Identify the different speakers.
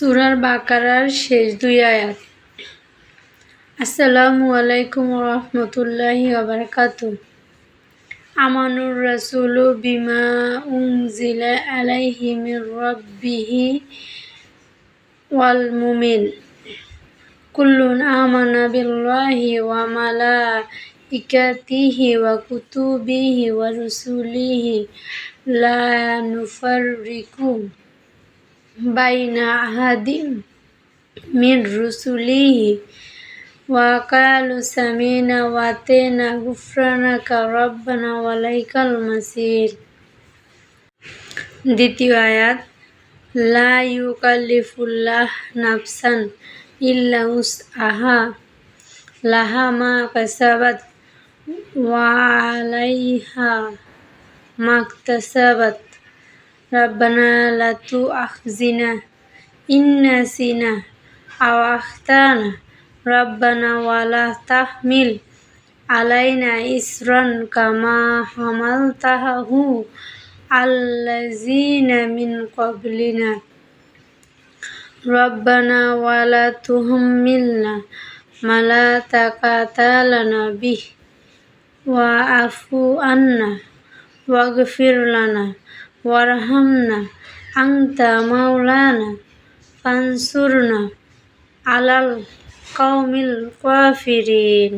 Speaker 1: সুরার বাকারার শেষ দুই আয়াত। আসসালামু আলাইকুম রহমতুল্লাহি ওবরাকাতু আমানুর রাসুলু বিমা উনজিলা আলাইহি মির রাব্বিহি ওয়াল মুমিন। কুল্লুন আমানা বিল্লাহি ওয়া মালাইকাতিহি ওয়া কুতুবিহি ওয়া রুসুলিহি। লা নুফাররিকু বাইনা আহাদিম মিন রুসুলিহি। সামিনা ওয়া তেনা গুফরানাকা রব্বানা ওয়ালাইকাল মাসির। দ্বিতীয় আয়াত, লা ইউকাল্লিফুল্লাহ নাফসান ইল্লা উসআহা। লাহা মা কাসাবাত ওয়া আলাইহা ربنا لا تؤاخذنا إن نسينا أو أخطأنا. ربنا ولا تحمل علينا إسرا كما حملته الذين من قبلنا. ربنا ولا تهملنا ما لا طاقة لنا به. واعف عنا واغفر لنا ওয়ারহামনা আংতা মাওলানা ফানসুরনা আলাল কৌমিল কাফিরিন